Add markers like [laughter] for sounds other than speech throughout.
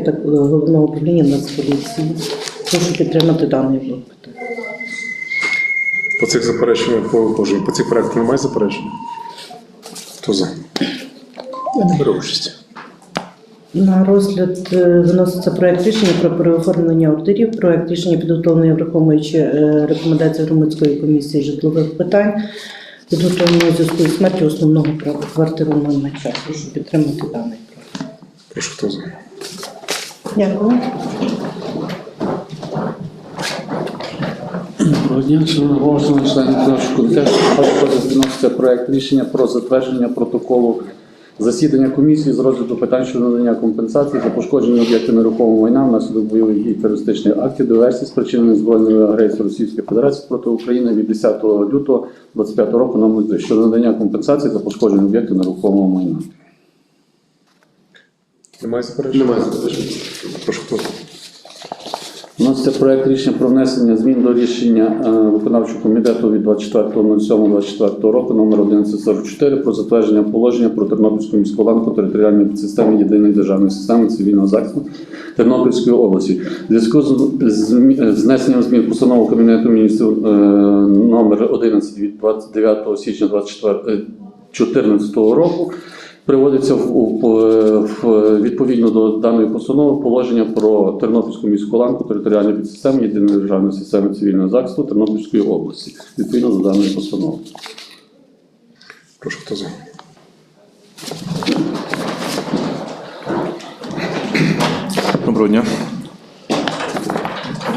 та е, головного управління Нацполіції. Прошу підтримати даний блок. По цих запереченнях по, Боже, по цих проектах немає заперечень? Хто за? Я не беру участь. На розгляд е, виноситься проект рішення про переоформлення ордерів. Проект рішення підготовлений, враховуючи е, рекомендації громадської комісії житлових питань, підготовлений у зв'язку з смертю основного права квартирного Прошу підтримати даний проект. Прошу, хто за? Дякую. Доброго дня, шановні члени комітету. Також відноситься проект рішення про затвердження протоколу засідання комісії з розгляду питань щодо надання компенсації за пошкодження об'єктів нерухомого майна внаслідок бойових дій терористичних актів диверсій, спричинених збройною агресією Російської Федерації проти України від 10 лютого 2025 року 2 щодо надання компенсації за пошкодження об'єктів нерухомого майна. Немає заперечень? Немає заперечень. Прошу, хто за? Вноситься проект рішення про внесення змін до рішення е, виконавчого комітету від 24.07.24 року номер 1144 про затвердження положення про Тернопільську міську ланку територіальної підсистеми єдиної державної системи цивільного захисту Тернопільської області. В зв'язку з, внесенням змін в постанову Кабінету міністрів е, номер 11 від 29 січня 2014 року Приводиться в, у- в, відповідно до даної постанови положення про Тернопільську міську ланку територіальної підсистеми єдиної державної системи цивільного захисту Тернопільської області відповідно до даної постанови. Прошу, хто за? Доброго дня.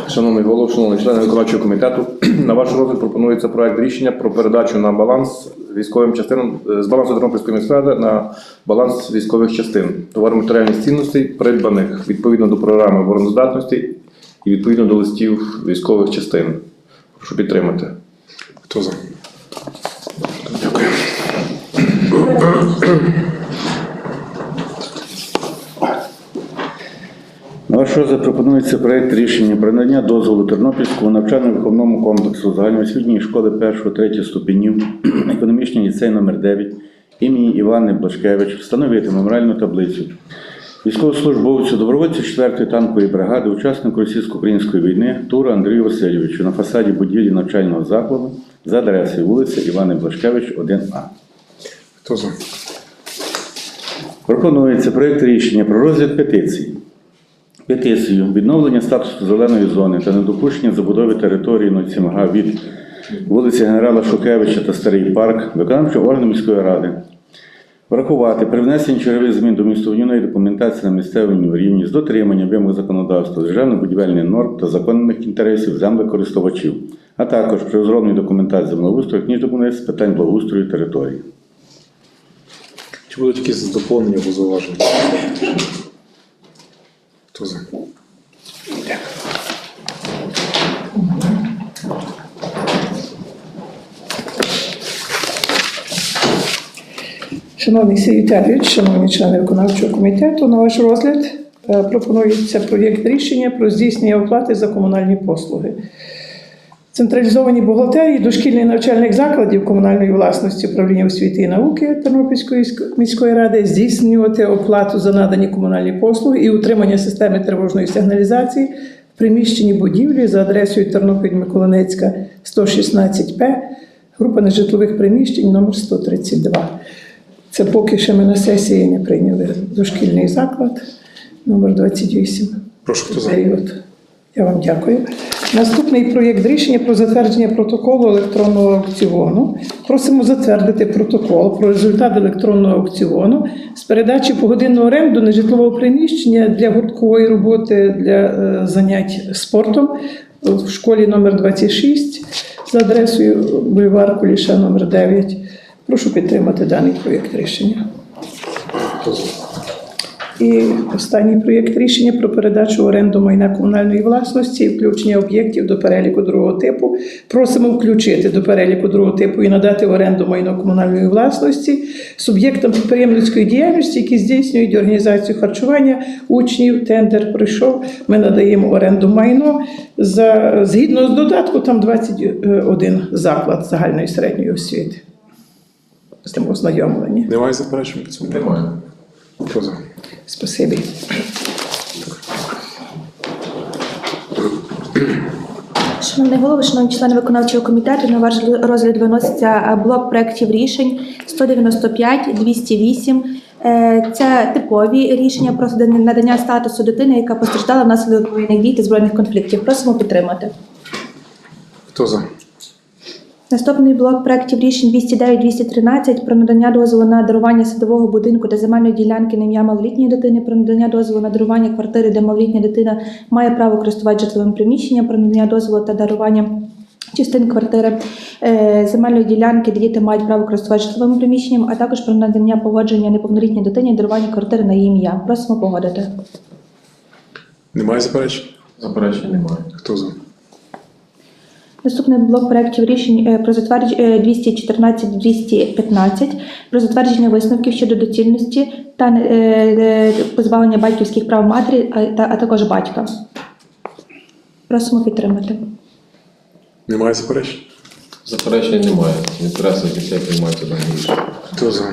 Шановний голово, шановні члени виконавчого комітету, [clears throat] на ваш розгляд пропонується проект рішення про передачу на баланс військовим частинам е, з балансу Тернопільської міської ради на баланс військових частин товаро-матеріальних цінностей, придбаних відповідно до програми обороноздатності і відповідно до листів військових частин. Прошу підтримати. Хто за? На ваш розгляд пропонується проект рішення про надання дозволу Тернопільському навчально-виховному комплексу загальноосвітньої школи 1-3 ступенів, [clears throat] ліцей номер 9 імені Івани Блашкевич встановити меморіальну таблицю військовослужбовцю, добровольцю 4-ї танкової бригади, учаснику російсько-української війни Туру Андрію Васильовичу на фасаді будівлі навчального закладу за адресою вулиця Івани Блашкевич, 1А. Хто за? Пропонується проект рішення про розгляд петиції. Петицію відновлення статусу зеленої зони та недопущення забудови території 07 га від вулиці Генерала Шукевича та Старий парк виконавчого органу міської ради. Врахувати при внесенні чергових змін до містобудівної документації на місцевому рівні з дотриманням вимог законодавства, державно-будівельних норм та законних інтересів землекористувачів, а також при розробленні документації землеустрою, ніж документації з питань благоустрою території. Чи будуть якісь доповнення або зауваження? Хто за? Шановний Сергій шановні члени виконавчого комітету, на ваш розгляд е, пропонується проєкт рішення про здійснення оплати за комунальні послуги. Централізовані бухгалтерії дошкільних навчальних закладів комунальної власності управління освіти і науки Тернопільської міської ради здійснювати оплату за надані комунальні послуги і утримання системи тривожної сигналізації в приміщенні будівлі за адресою Тернопіль Миколинецька 116П, група нежитлових приміщень номер 132. Це поки що ми на сесії не прийняли дошкільний заклад номер 28. Прошу, хто за? Я вам дякую. Наступний проєкт рішення про затвердження протоколу електронного аукціону. Просимо затвердити протокол про результат електронного аукціону з передачі погодинного оренду нежитлового приміщення для гурткової роботи для е, занять спортом в школі номер 26 за адресою бульвар Куліша номер 9. Прошу підтримати даний проєкт рішення. І останній проєкт рішення про передачу оренду майна комунальної власності і включення об'єктів до переліку другого типу. Просимо включити до переліку другого типу і надати в оренду майно комунальної власності суб'єктам підприємницької діяльності, які здійснюють організацію харчування учнів. Тендер пройшов. Ми надаємо оренду майно за згідно з додатку. Там 21 заклад загальної середньої освіти з тим ознайомлені. Немає заперечень по цьому? Немає. Хто? Спасибі. Шановний голови, шановні члени виконавчого комітету, на ваш розгляд виноситься е, блок проєктів рішень 195, 208. Е, це типові рішення про надання статусу дитини, яка постраждала внаслідок воєнних дій та збройних конфліктів. Просимо підтримати. Хто за? Наступний блок проєктів рішень 209-213 про надання дозволу на дарування садового будинку та земельної ділянки на ім'я малолітньої дитини, про надання дозволу на дарування квартири, де малолітня дитина має право користувати житловим приміщенням, про надання дозволу та дарування частин квартири е, земельної ділянки, де діти мають право користувати житловим приміщенням, а також про надання погодження неповнолітній дитині дарування квартири на її ім'я. Просимо погодити. Немає заперечень? Заперечень немає. Хто за? Наступний блок проєктів рішень е, про затвердження 214-215 про затвердження висновків щодо доцільності та е, е, позбавлення батьківських прав матері, а, та- а також батька. Просимо підтримати. Немає заперечень? Заперечень немає. Інтереси дітей приймаються дані рішення. Хто за?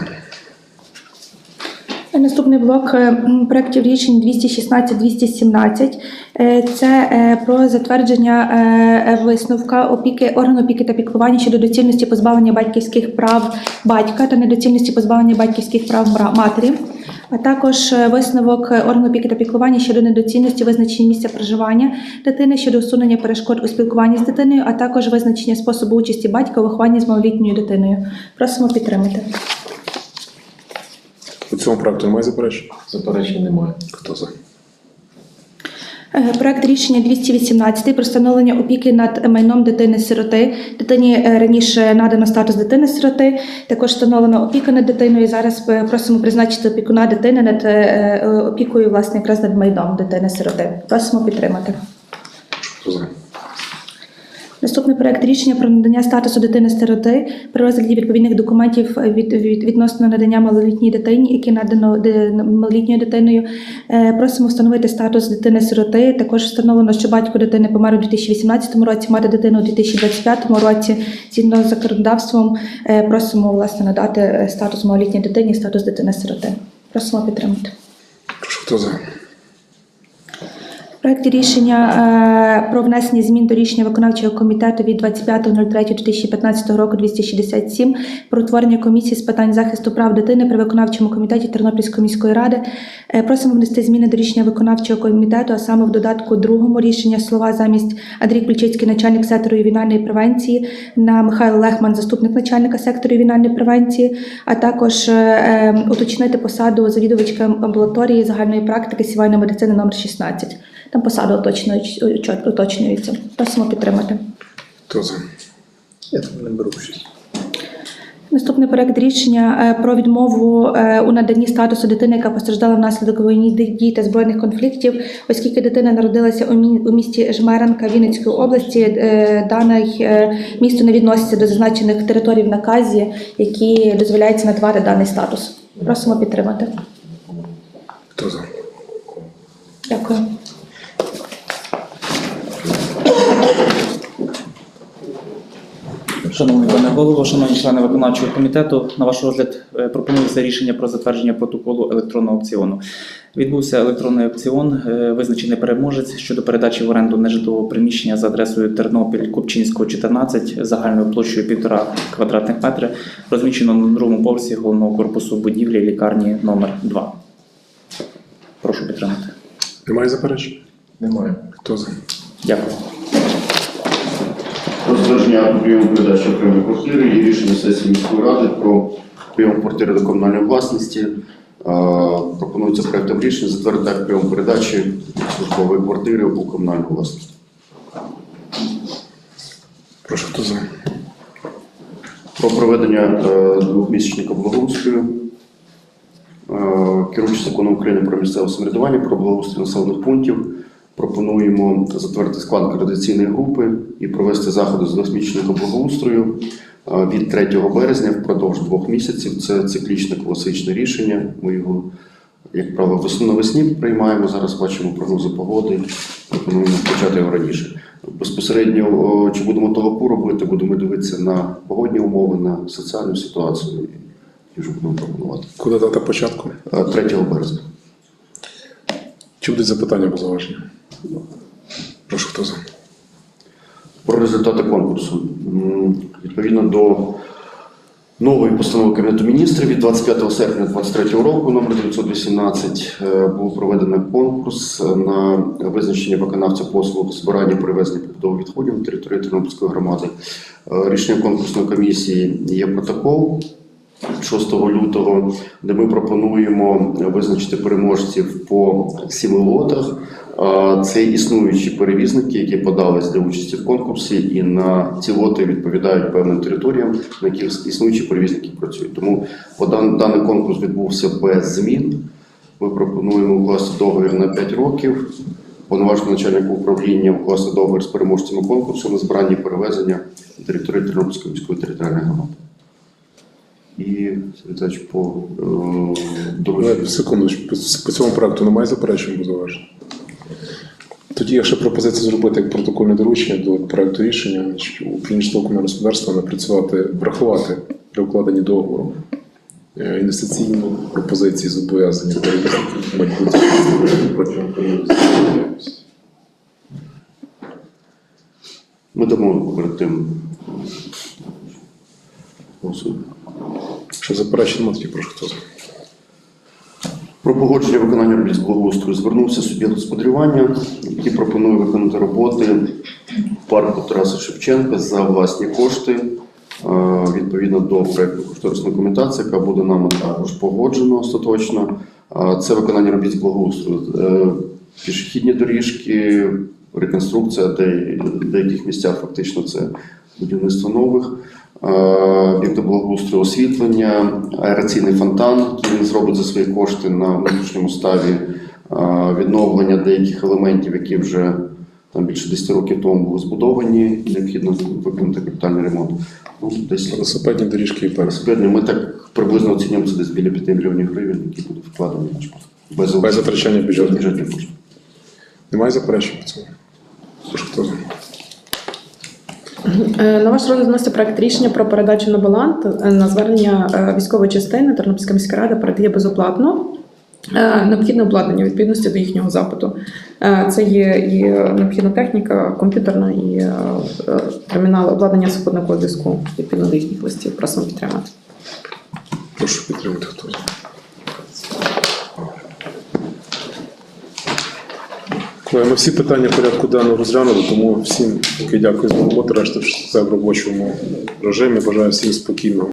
Наступний блок е, проєктів рішень 216-217 Е, це е, про затвердження висновка опіки органу опіки та піклування щодо доцільності позбавлення батьківських прав батька та недоцільності позбавлення батьківських прав матері. А також висновок органу опіки та піклування щодо недоцільності визначення місця проживання дитини щодо усунення перешкод у спілкуванні з дитиною, а також визначення способу участі батька у вихованні з малолітньою дитиною. Просимо підтримати. Цьому проекту немає заперечень? Заперечень немає. Хто за? Е, Проект рішення 218 про встановлення опіки над майном дитини-сироти. Дитині е, раніше надано статус дитини-сироти. Також встановлена опіка над дитиною. Зараз е, просимо призначити опікуна дитини над опікою, власне, якраз над майном дитини-сироти. Просимо підтримати. Наступний проект рішення про надання статусу дитини-сироти при розгляді відповідних документів від, від, відносно надання малолітній дитині, які надано де- малолітньою дитиною. Е, просимо встановити статус дитини-сироти. Також встановлено, що батько дитини помер у 2018 році, мати дитину у 2025 році. Згідно з законодавством, е, просимо власне надати е, статус малолітній дитині, статус дитини-сироти. Просимо підтримати. Прошу, хто за? Проект рішення е, про внесення змін до рішення виконавчого комітету від 25.03.2015 року 267 про утворення комісії з питань захисту прав дитини при виконавчому комітеті Тернопільської міської ради. Е, просимо внести зміни до рішення виконавчого комітету, а саме в додатку другому рішення слова замість Андрій Ключицький, начальник сектору ювенальної превенції, на Михайло Лехман, заступник начальника сектору ювенальної превенції, а також е, уточнити посаду завідувачка амбулаторії загальної практики сімейної медицини номер 16. Там посада уточнюється. Просимо підтримати. Хто за? Я там не беру щось. Наступний проект рішення е, про відмову е, у наданні статусу дитини, яка постраждала внаслідок воєнних дій та збройних конфліктів, оскільки дитина народилася у місті Жмеренка Вінницької області. е, Дане місто не відноситься до зазначених територій в наказі, які дозволяється надавати даний статус. Просимо підтримати. Хто за? Дякую. Шановний пане голово, шановні члени виконавчого комітету, на ваш розгляд е, пропонується рішення про затвердження протоколу електронного аукціону. Відбувся електронний аукціон, е, визначений переможець щодо передачі в оренду нежитлового приміщення за адресою Тернопіль Купчинського, 14, загальною площею 1,5 квадратних метри, розміщено на другому поверсі головного корпусу будівлі лікарні номер 2. Прошу підтримати. Немає заперечень? Немає. Хто за? Дякую. Затвердження прийому передачі окремої квартири є рішення сесії міської ради про прийом квартири до комунальної власності. Пропонується проектом рішення затвердити акт прийому передачі службової квартири у комунальну власність. Прошу, хто за? Про проведення е, двохмісячника благоустрою. Е, Керуючи законом України про місцеве самоврядування, про благоустрій населених пунктів, пропонуємо затвердити склад координаційної групи і провести заходи з двохмісячника благоустрою е, від 3 березня впродовж двох місяців. Це циклічне класичне рішення. Ми його, як правило, весну навесні приймаємо. Зараз бачимо прогнози погоди. Пропонуємо почати його раніше. Безпосередньо, чи будемо толоку робити, будемо дивитися на погодні умови, на соціальну ситуацію і вже будемо пропонувати. Куди дата початку? Е, 3 березня. Чи будуть запитання або зауваження? Прошу, хто за? Про результати конкурсу. Відповідно до нової постанови Кабінету міністрів від 25 серпня 2023 року, номер 918, е, був проведений конкурс на визначення виконавця послуг збирання перевезення побутових відходів на території Тернопільської громади. Е, Рішенням конкурсної комісії є протокол 6 лютого, де ми пропонуємо визначити переможців по сіми лотах. Це існуючі перевізники, які подались для участі в конкурсі, і на ці лоти відповідають певним територіям, на яких існуючі перевізники працюють. Тому даний конкурс відбувся без змін. Ми пропонуємо укласти договір на 5 років. Повноважити начальника управління укласти договір з переможцями конкурсу на збирання перевезення на території Тернопільської міської територіальної громади. І Вітач по е, дорожній. Секунду, по, цьому проекту немає заперечень або зауважень? Тоді ще пропозиція зробити як протокольне доручення до проекту рішення, значить, управління житлово-комунального господарства напрацювати, врахувати при укладенні договору е, інвестиційні пропозиції зобов'язання бути протягом періоду. Ми дамо перед тим. Що заперечень немає, тоді прошу хто. Про погодження виконання робіт з благоустрою звернувся суб'єкт господарювання, який пропонує виконати роботи в парку Тараса Шевченка за власні кошти е, відповідно до проєкту кошторисної документації, яка буде нами також погоджена остаточно. Це виконання робіт з благоустрою. Е, Пішохідні доріжки, реконструкція, де в деяких місцях фактично це будівництво нових. Е, Об'єкти благоустрою освітлення, аераційний фонтан, який він зробить за свої кошти на внутрішньому ставі, е, відновлення деяких елементів, які вже там більше 10 років тому були збудовані, необхідно виконати капітальний ремонт. Ну, десь Велосипедні доріжки і велосипедні. Ми так приблизно оцінюємо це десь біля 5 мільйонів гривень, які будуть вкладені наш без, Без затрачання бюджетних коштів. Немає заперечень по цьому? Прошу хто На ваш розгляд вноситься проект рішення про передачу на баланс е, на звернення е, військової частини Тернопільська міська рада передає безоплатно е, необхідне обладнання відповідності до їхнього запиту. Е, Це є і необхідна техніка, комп'ютерна і е, е, термінали обладнання супутникового зв'язку відповідно до їхніх листів. Просимо підтримати. Прошу підтримати хто за. Колеги, Ми всі питання порядку денного розглянули, тому всім дякую за роботу. Решта все в робочому режимі. Бажаю всім спокійного.